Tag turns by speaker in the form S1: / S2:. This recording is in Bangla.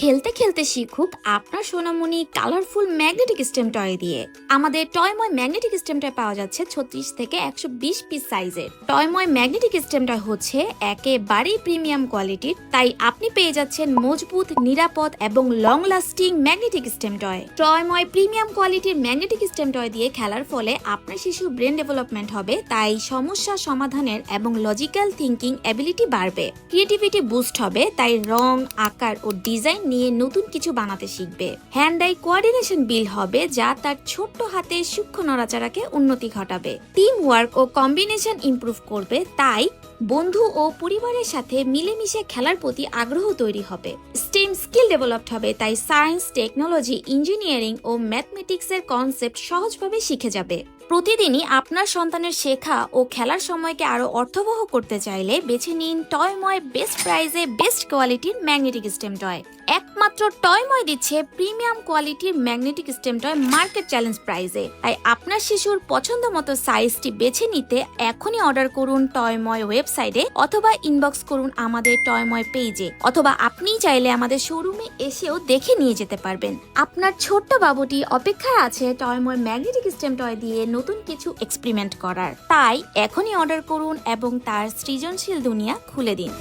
S1: খেলতে খেলতে শিখুক আপনার সোনামণি কালারফুল ম্যাগনেটিক স্টেম টয় দিয়ে। আমাদের টয়ময় ম্যাগনেটিক স্টেম টয় পাওয়া যাচ্ছে ছত্রিশ থেকে একশো বিশ পিস সাইজের টয়ময় ম্যাগনেটিক স্টেম টয় হচ্ছে একেবারেই প্রিমিয়াম কোয়ালিটির তাই আপনি পেয়ে যাচ্ছেন মজবুত, নিরাপদ এবং long lasting magnetic STEM toy. Toymoy premium কোয়ালিটির ম্যাগনেটিক স্টেম টয় দিয়ে খেলার ফলে আপনার শিশুর ব্রেন ডেভেলপমেন্ট হবে, তাই সমস্যা সমাধানের এবং লজিক্যাল থিঙ্কিং অ্যাবিলিটি বাড়বে। ক্রিয়েটিভিটি বুস্ট হবে, তাই রং, আকার ও ডিজাইন নিয়ে নতুন কিছু বানাতে শিখবে। হ্যান্ড আই কোয়ার্ডিনেশন বিল হবে যা তার ছোট্ট হাতে সূক্ষ্ম নড়াচড়াকে উন্নতি ঘটাবে। টিম ওয়ার্ক ও কম্বিনেশন ইম্প্রুভ করবে, তাই বন্ধু ও পরিবারের সাথে মিলেমিশে খেলার প্রতি আগ্রহ তৈরি হবে। স্টেম স্কিল ডেভেলপড হবে, তাই সায়েন্স টেকনোলজি ইঞ্জিনিয়ারিং ও ম্যাথমেটিক্সের কনসেপ্ট সহজভাবে শিখে যাবে। প্রতিদিনই আপনার সন্তানের শেখা ও খেলার সময়কে আরও অর্থবহ করতে চাইলে বেছে নিন টয়ময় বেস্ট প্রাইজে বেস্ট কোয়ালিটির ম্যাগনেটিক স্টেম টয় একমাত্র টয়ময় দিচ্ছে প্রিমিয়াম কোয়ালিটির magnetic STEM toy market challenge প্রাইজে। তাই আপনার শিশুর পছন্দ মতো সাইজটি বেছে নিতে এখনই অর্ডার করুন টয়ময় ওয়েবসাইটে অথবা ইনবক্স করুন আমাদের টয়ময় পেজে। অথবা আপনি চাইলে আমাদের শোরুমে এসেও দেখে নিয়ে যেতে পারবেন। আপনার ছোট্ট বাবুটি অপেক্ষায় আছে টয়ময় ম্যাগনেটিক স্টেম টয় দিয়ে নতুন কিছু এক্সপেরিমেন্ট করার। তাই এখনই অর্ডার করুন এবং তার সৃজনশীল দুনিয়া খুলে দিন।